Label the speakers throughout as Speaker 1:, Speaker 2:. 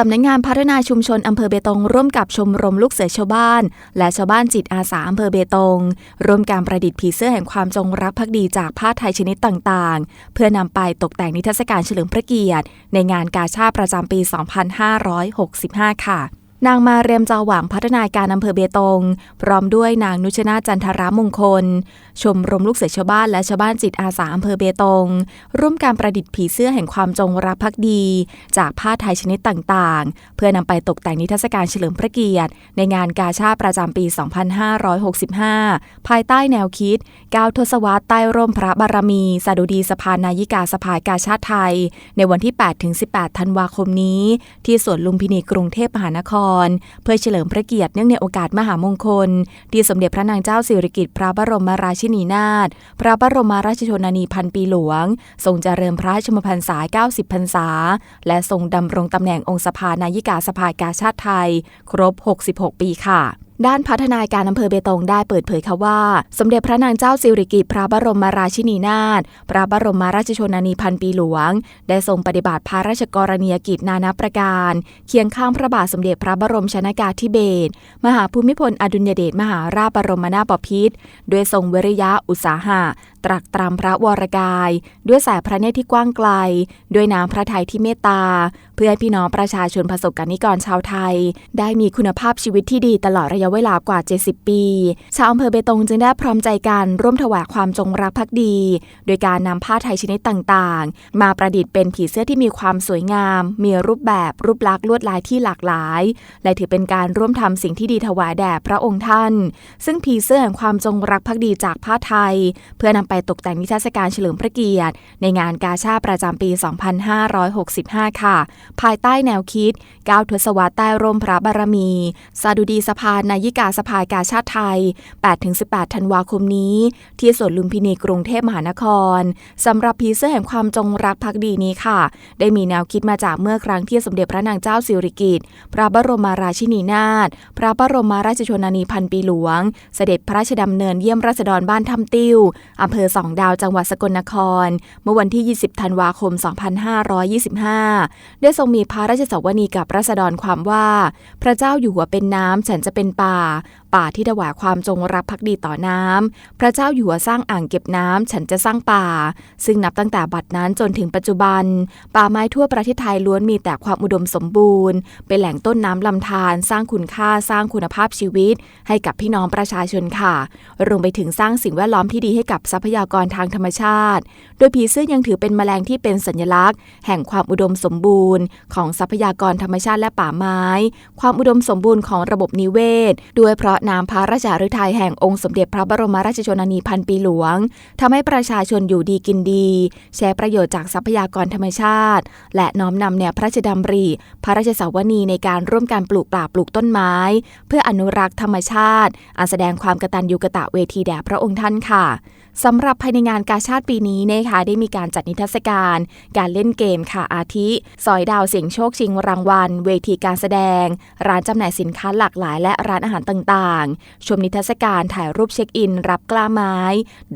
Speaker 1: สำนักงงานพัฒนาชุมชนอำเภอเบตงร่วมกับชมรมลูกเสือชาวบ้าน และชาวบ้านจิตอาสาอำเภอเบตงร่วมการประดิษฐ์ผีเสื้อแห่งความจงรักภักดีจากผ้าไทยชนิดต่างๆ เพื่อนำไปตกแต่งนิทรรศการเฉลิมพระเกียรติ ในงานกาชาติประจำปี 2565 ค่ะ นางมาเรียมจาหวังพัฒนาการอำเภอเบตง พร้อมด้วยนางนุชนาจันทรามงคล ชมรมลูกเสือชาวบ้านและชาวบ้านจิตอาสาอำเภอเบตง ร่วมการประดิษฐ์ผีเสื้อแห่งความจงรักภักดี จากผ้าไทยชนิดต่างๆ เพื่อนำไปตกแต่งนิทรรศการเฉลิมพระเกียรติ ในงานกาชาติประจำปี 2565 ภายใต้แนวคิด9ทศวรรษใต้ร่มพระบารมีสดุดีสภานายิกาสภากาชาติไทย ในวันที่ 8-18 ธันวาคมนี้ ที่สวนลุมพินีกรุงเทพมหานครเพื่อเฉลิมพระเกียรติเนื่องในโอกาสมหามงคล ที่สมเด็จพระนางเจ้าสิริกิติ์พระบรมราชินีนาถพระบรมราชชนนีพันปีหลวง ทรงเจริญพระชมพรรษา 90 พรรษา และทรงดำรงตำแหน่งองค์สภานายิกาสภากาชาติไทย ครบ 66 ปีค่ะ ด้านพัฒนาการอำเภอเบตงได้เปิดเผยค่ะว่า สมเด็จพระนางเจ้าสิริกิติ์พระบรมราชินีนาถพระบรมราชชนนีพันปีหลวง ได้ทรงปฏิบัติพระราชกรณียกิจนานาประการ เคียงข้างพระบาทสมเด็จพระบรมชนากาธิเบศรมหาภูมิพลอดุลยเดชมหาราชบรมนาถบพิตรด้วยทรงวิริยะอุตสาหะ ตรักตรำพระวรกาย ด้วยสายพระเนตรที่กว้างไกล ด้วยน้ำพระทัยที่เมตตา เพื่อให้พี่น้องประชาชนประสบกรนิกรชาวไทย ได้มีคุณภาพชีวิตที่ดีตลอดระยะเวลากว่า 70 ปี ชาวอำเภอเบตงจึงได้พร้อมใจกันร่วมถวายความจงรักภักดี โดยการนำผ้าไทยชนิดต่างๆ มาประดิษฐ์เป็นผีเสื้อที่มีความสวยงาม มีรูปแบบรูปลักษณ์ลวดลายที่หลากหลาย และถือเป็นการร่วมทำสิ่งที่ดีถวายแด่พระองค์ท่าน ซึ่งผีเสื้อแห่งความจงรักภักดีจากผ้าไทย เพื่อนำไปตกแต่งนิทรรศการเฉลิมพระเกียรติ ในงานกาชาประจำปี 2565 ค่ะ ภายใต้แนวคิด9ทศวรรษใต้ร่มพระบารมี สาดุดีสภานายิกาสภากาชาติไทย 8-18 ธันวาคมนี้ ที่สวนลุมพินีกรุงเทพมหานครสำหรับผีเสื้อแห่งความจงรักภักดีนี้ค่ะ ได้มีแนวคิดมาจากเมื่อครั้งที่สมเด็จพระนางเจ้าสิริกิติ์พระบรมราชินีนาถพระบรมราชชนนีพันปีหลวง เสด็จพระราชดำเนินเยี่ยมราษฎรบ้านถ้ำติ้วอำเภอสองดาวจังหวัดสกลนคร เมื่อวันที่ 20 ธันวาคม 2525 ได้ทรงมีพระราชสวนีกับราษฎรความว่า พระเจ้าอยู่หัวเป็นน้ำฉันจะเป็นป่า ป่าที่ถวายความจงรักภักดีต่อน้ำพระเจ้าอยู่หัวสร้างอ่างเก็บน้ำฉันจะสร้างป่า ซึ่งนับตั้งแต่บัดนั้นจนถึงปัจจุบัน ป่าไม้ทั่วประเทศไทยล้วนมีแต่ความอุดมสมบูรณ์ เป็นแหล่งต้นน้ำลำธารสร้างคุณค่าสร้างคุณภาพชีวิต ให้กับพี่น้องประชาชนค่ะรวมไปถึงสร้างสิ่งแวดล้อมที่ดีให้กับทรัพยากรทางธรรมชาติ โดยผีเสื้อยังถือเป็นแมลงที่เป็นสัญลักษณ์ แห่งความอุดมสมบูรณ์ ของทรัพยากรธรรมชาติและป่าไม้ ความอุดมสมบูรณ์ของระบบนิเวศด้วยเพราะน้ำพระราชาฤทัยแห่งองค์สมเด็จพระบรมราชชนนีพันปีหลวงทำให้ประชาชนอยู่ดีกินดีใช้ประโยชน์จากทรัพยากรธรรมชาติ และน้อมนำแนวพระราชดำริ พระราชสาวนีในการร่วมการปลูกป่าปลูกต้นไม้ เพื่ออนุรักษ์ธรรมชาติอันแสดงความกตัญญูกตะเวทีแด่พระองค์ท่านค่ะสำหรับภายในงานกาชาติปีนี้นะคะได้มีการจัดนิทรรศการ การเล่นเกมค่ะอาทิสอยดาวเสียงโชคชิงรางวัล เวทีการแสดง ร้านจำหน่ายสินค้าหลากหลาย และร้านอาหารต่างๆ ชมนิทรรศการถ่ายรูปเช็คอิน รับกล้าไม้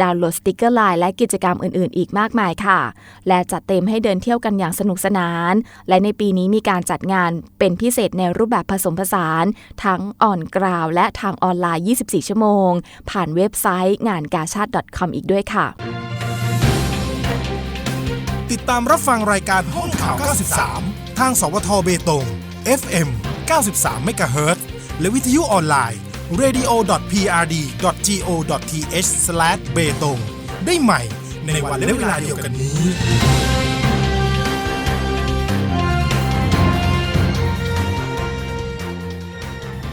Speaker 1: ดาวน์โหลดสติกเกอร์ไลน์และกิจกรรมอื่นๆ อีกมากมายค่ะ และจัดเต็มให้เดินเที่ยวกันอย่างสนุกสนาน และในปีนี้มีการจัดงานเป็นพิเศษในรูปแบบผสมผสาน ทั้งออนกราวและทางออนไลน์ 24 ชั่วโมง ผ่านเว็บไซต์งานกาชาติ .com อีกด้วยค่ะ
Speaker 2: ติดตามรับฟังรายการห้องข่าว 93 ทางสวทเบตง FM 93 MHz และวิทยุออนไลน์ radio.prd.go.th/ เบตงได้ใหม่ในวันและเวลาเดียวกันนี้